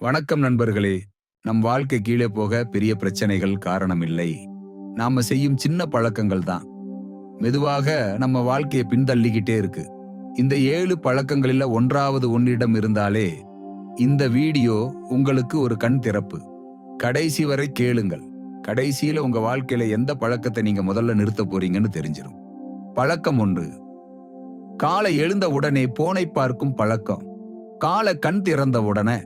வணக்கம் நண்பர்களே. நம் வாழ்க்கை கீழே போக பெரிய பிரச்சனைகள் காரணம் இல்லை நாம செய்யும் சின்ன பழக்கங்கள் தான். மெதுவாக நம்ம வாழ்க்கையை பின்தள்ளிக்கிட்டே இருக்கு. இந்த ஏழு பழக்கங்களில் ஒன்றாவது உன்னிடம் இருந்தாலே இந்த வீடியோ உங்களுக்கு ஒரு கண் திறப்பு. கடைசி வரை கேளுங்கள். கடைசியில உங்க வாழ்க்கையில எந்த பழக்கத்தை நீங்க முதல்ல நிறுத்த போறீங்கன்னு தெரிஞ்சிடும் பழக்கம் ஒன்று. காலை எழுந்த உடனே போனை பார்க்கும் பழக்கம். காலை கண் திறந்த உடனே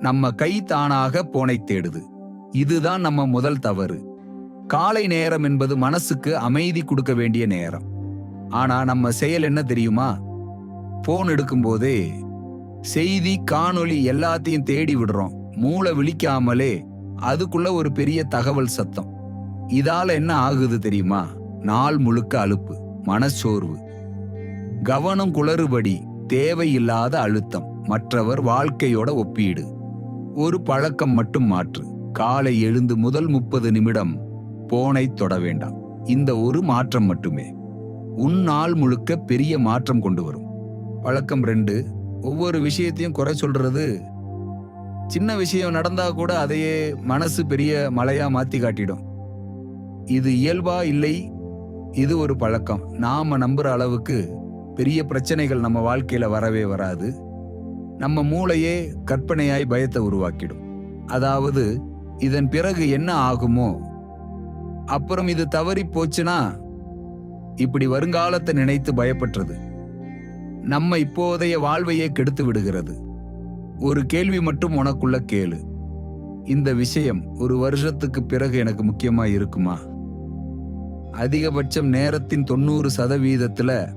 நம்ம கை தானாக போனை தேடுது. இதுதான் நம்ம முதல் தவறு. காலை நேரம் என்பது மனசுக்கு அமைதி கொடுக்க வேண்டிய நேரம். ஆனா நம்ம செயல் என்ன தெரியுமா? போன் எடுக்கும்போதே செய்தி காணொளி எல்லாத்தையும் தேடி விடுறோம். மூளை விழிக்காமலே அதுக்குள்ள ஒரு பெரிய தகவல் சத்தம். இதால என்ன ஆகுது தெரியுமா? நாள் முழுக்க அலுப்பு மனச்சோர்வு. கவனம் குளறுபடி தேவையில்லாத அழுத்தம். மற்றவர் வாழ்க்கையோட ஒப்பீடு. ஒரு பழக்கம் மட்டும் மாற்று. காலை எழுந்து முதல் முப்பது நிமிடம் போனை தொட வேண்டாம். இந்த ஒரு மாற்றம் மட்டுமே. உன் நாள் முழுக்க பெரிய மாற்றம் கொண்டு வரும். பழக்கம் ரெண்டு ஒவ்வொரு விஷயத்தையும் குறை சொல்றது. சின்ன விஷயம் நடந்தா கூட அதையே மனசு பெரிய மலையா மாத்தி காட்டிடும். இது இயல்பா இல்லை? இது ஒரு பழக்கம். நாம நம்புற அளவுக்கு பெரிய பிரச்சனைகள் நம்ம வாழ்க்கையில வரவே வராது. நம்ம மூளையே கற்பனையாய் பயத்தை உருவாக்கிடும். அதாவது இதன் பிறகு என்ன ஆகுமோ அப்புறம் இது தவறி போச்சுன்னா இப்படி வருங்காலத்தை நினைத்து பயப்பட்டது நம்ம இப்போதைய வாழ்வையே கெடுத்து விடுகிறது. ஒரு கேள்வி மட்டும் உனக்குள்ள கேளு. இந்த விஷயம் ஒரு வருஷத்துக்கு பிறகு எனக்கு முக்கியமா இருக்குமா? அதிகபட்சம் நேரத்தின் தொண்ணூறு சதவீதத்துல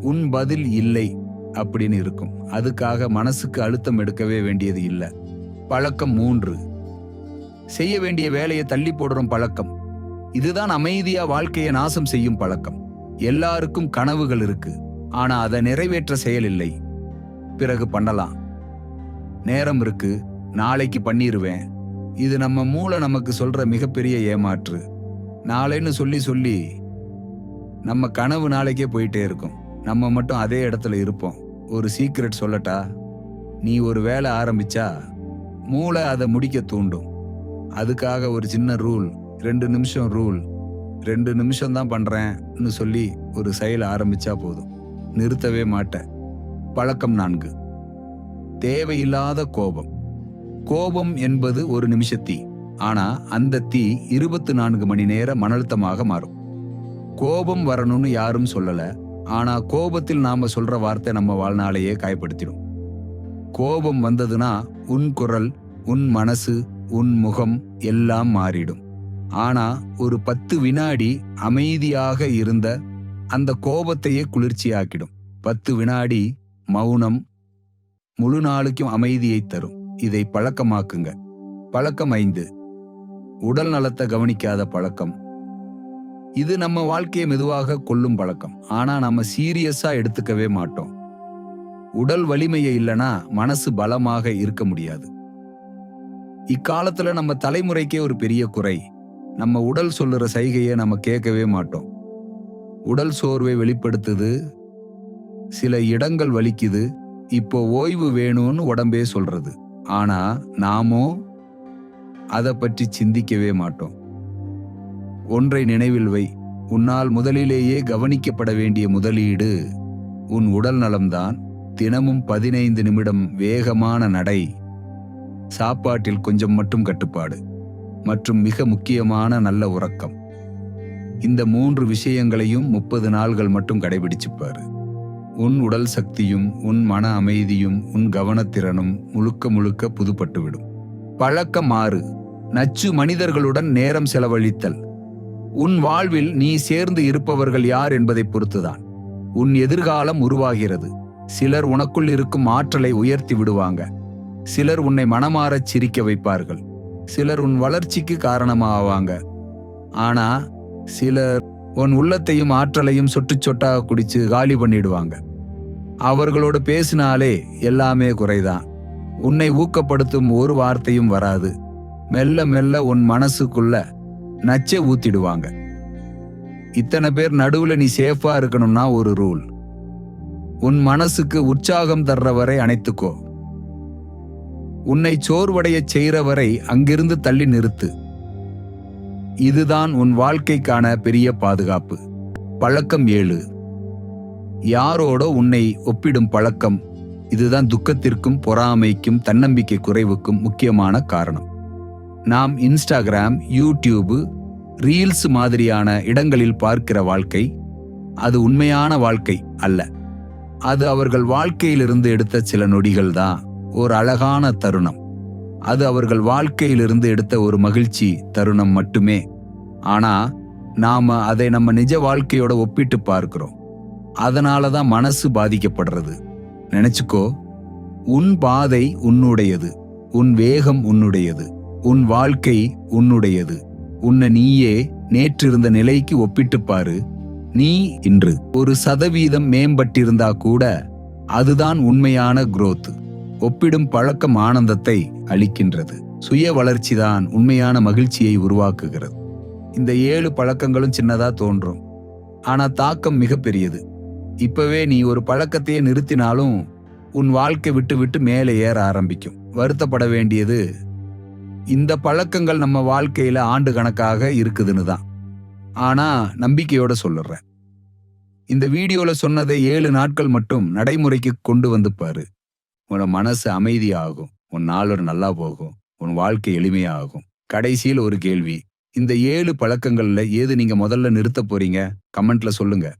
உன் பதில் இல்லை. அப்படின்னு இருக்கும். அதுக்காக மனசுக்கு அழுத்தம் எடுக்கவே வேண்டியது இல்லை. பழக்கம் மூன்று. செய்ய வேண்டிய வேலையை தள்ளி போடுறோம் பழக்கம். இதுதான் அமைதியா வாழ்க்கையை நாசம் செய்யும் பழக்கம். எல்லாருக்கும் கனவுகள் இருக்கு. ஆனா அதை நிறைவேற்ற செயல் இல்லை பிறகு பண்ணலாம். நேரம் இருக்கு. நாளைக்கு பண்ணிடுவேன் இது நம்ம மூளை நமக்கு சொல்ற மிகப்பெரிய ஏமாற்று. நாளைன்னு சொல்லி சொல்லி நம்ம கனவு நாளைக்கே போயிட்டே இருக்கும். நம்ம மட்டும் அதே இடத்துல இருப்போம். ஒரு சீக்ரெட் சொல்லட்டா? நீ ஒரு வேலை ஆரம்பிச்சா மூளை அதை முடிக்க தூண்டும். அதுக்காக ஒரு சின்ன ரூல் ரெண்டு நிமிஷம் ரூல் ரெண்டு நிமிஷம் தான் பண்ணுறேன்னு சொல்லி ஒரு செயல் ஆரம்பிச்சா போதும். நிறுத்தவே மாட்டேன். பழக்கம் நான்கு. தேவையில்லாத கோபம். கோபம் என்பது ஒரு நிமிஷத்தீ ஆனா அந்த தீ இருபத்தி நான்கு மணி நேர மனழுத்தமாக மாறும். கோபம் வரணும்னு யாரும் சொல்லலை. ஆனா கோபத்தில் நாம சொல்ற வார்த்தை நம்ம வாழ்நாளையே காயப்படுத்திடும். கோபம் வந்ததுன்னா உன் குரல் உன் மனசு உன் முகம் எல்லாம் மாறிடும். ஆனா ஒரு பத்து வினாடி அமைதியாக இருந்த அந்த கோபத்தையே குளிர்ச்சியாக்கிடும். பத்து வினாடி மௌனம் முழு நாளுக்கும் அமைதியை தரும். இதை பழக்கமாக்குங்க. பழக்கம் ஐந்து. உடல் நலத்தை கவனிக்காத பழக்கம். இது நம்ம வாழ்க்கையை மெதுவாக கொல்லும் பழக்கம். ஆனா நம்ம சீரியஸா எடுத்துக்கவே மாட்டோம். உடல் வலிமையை இல்லனா மனசு பலமாக இருக்க முடியாது. இக்காலத்துல நம்ம தலைமுறைக்கே ஒரு பெரிய குறை. நம்ம உடல் சொல்லுற சைகையை நம்ம கேட்கவே மாட்டோம். உடல் சோர்வை வெளிப்படுத்துது. சில இடங்கள் வலிக்குது. இப்போ ஓய்வு வேணும்னு உடம்பே சொல்றது. ஆனா நாமோ அதை பற்றி சிந்திக்கவே மாட்டோம். ஒன்றை நினைவில் வை. உன்னால் முதலிலேயே கவனிக்கப்பட வேண்டிய முதலீடு உன் உடல் நலம்தான். தினமும் பதினைந்து நிமிடம் வேகமான நடை. சாப்பாட்டில் கொஞ்சம் மட்டும் கட்டுப்பாடு. மற்றும் மிக முக்கியமான நல்ல உறக்கம். இந்த மூன்று விஷயங்களையும் முப்பது நாள்கள் மட்டும் கடைபிடிச்சுப்பாரு. உன் உடல் சக்தியும் உன் மன அமைதியும் உன் கவனத்திறனும் முழுக்க முழுக்க புதுப்பட்டுவிடும். பழக்கம் மாறு நச்சு மனிதர்களுடன் நேரம் செலவழித்தல். உன் வாழ்வில் நீ சேர்ந்து இருப்பவர்கள் யார் என்பதை பொறுத்துதான். உன் எதிர்காலம் உருவாகிறது. சிலர் உனக்குள் இருக்கும் ஆற்றலை உயர்த்தி விடுவாங்க. சிலர் உன்னை மனமாறச் சிரிக்க வைப்பார்கள். சிலர் உன் வளர்ச்சிக்கு காரணமாவாங்க. ஆனா சிலர் உன் உள்ளத்தையும் ஆற்றலையும் சொட்டு சொட்டாக குடிச்சு காலி பண்ணிடுவாங்க. அவர்களோடு பேசினாலே எல்லாமே குறைதான். உன்னை ஊக்கப்படுத்தும் ஒரு வார்த்தையும் வராது. மெல்ல மெல்ல உன் மனசுக்குள்ள நச்சை ஊத்திடுவாங்க. இத்தனை பேர் நடுவுல நீ சேஃபா இருக்கணும்னா ஒரு ரூல் உன் மனசுக்கு உற்சாகம் தர்ற வரை அணைத்துக்கோ. உன்னை சோர்வடையச் செய்கிறவரை அங்கிருந்து தள்ளி நிறுத்து. இதுதான் உன் வாழ்க்கைக்கான பெரிய பாதுகாப்பு. பழக்கம் ஏழு. யாரோட உன்னை ஒப்பிடும் பழக்கம். இதுதான் துக்கத்திற்கும் பொறாமைக்கும் தன்னம்பிக்கை குறைவுக்கும் முக்கியமான காரணம். நாம் இன்ஸ்டாகிராம் யூடியூபு ரீல்ஸ் மாதிரியான இடங்களில் பார்க்கிற வாழ்க்கை அது உண்மையான வாழ்க்கை அல்ல. அது அவர்கள் வாழ்க்கையிலிருந்து எடுத்த சில நொடிகள் தான் ஒரு அழகான தருணம். அது அவர்கள் வாழ்க்கையிலிருந்து எடுத்த ஒரு மகிழ்ச்சி தருணம் மட்டுமே. ஆனா நாம அதை நம்ம நிஜ வாழ்க்கையோட ஒப்பிட்டு பார்க்கிறோம். அதனால தான் மனசு பாதிக்கப்படுறது. நினைச்சுக்கோ உன் பாதை உன்னுடையது உன் வேகம் உன்னுடையது. உன் வாழ்க்கை உன்னுடையது. உன்னை நீயே நேற்றிருந்த நிலைக்கு ஒப்பிட்டு பாரு. நீ இன்று ஒரு சதவீதம் மேம்பட்டிருந்தா கூட அதுதான் உண்மையான குரோத் ஒப்பிடும் பழக்கம் ஆனந்தத்தை அளிக்கின்றது. சுய வளர்ச்சிதான் உண்மையான மகிழ்ச்சியை உருவாக்குகிறது. இந்த ஏழு பழக்கங்களும் சின்னதா தோன்றும். ஆனா தாக்கம் மிகப்பெரியது இப்பவே நீ ஒரு பழக்கத்தையே நிறுத்தினாலும் உன் வாழ்க்கை விட்டு விட்டு மேலே ஏற ஆரம்பிக்கும். வருத்தப்பட வேண்டியது இந்த பழக்கங்கள் நம்ம வாழ்க்கையில ஆண்டு கணக்காக இருக்குதுன்னு தான். ஆனா நம்பிக்கையோட சொல்லுறேன். இந்த வீடியோல சொன்னதை ஏழு நாட்கள் மட்டும் நடைமுறைக்கு கொண்டு வந்து பாரு. உன் மனசு அமைதியாகும் உன் நாள் ஒரு நல்லா போகும் உன் வாழ்க்கை எளிமையாகும். கடைசியில் ஒரு கேள்வி இந்த ஏழு பழக்கங்கள்ல ஏது நீங்க முதல்ல நிறுத்த போறீங்க? கமெண்ட்ல சொல்லுங்க.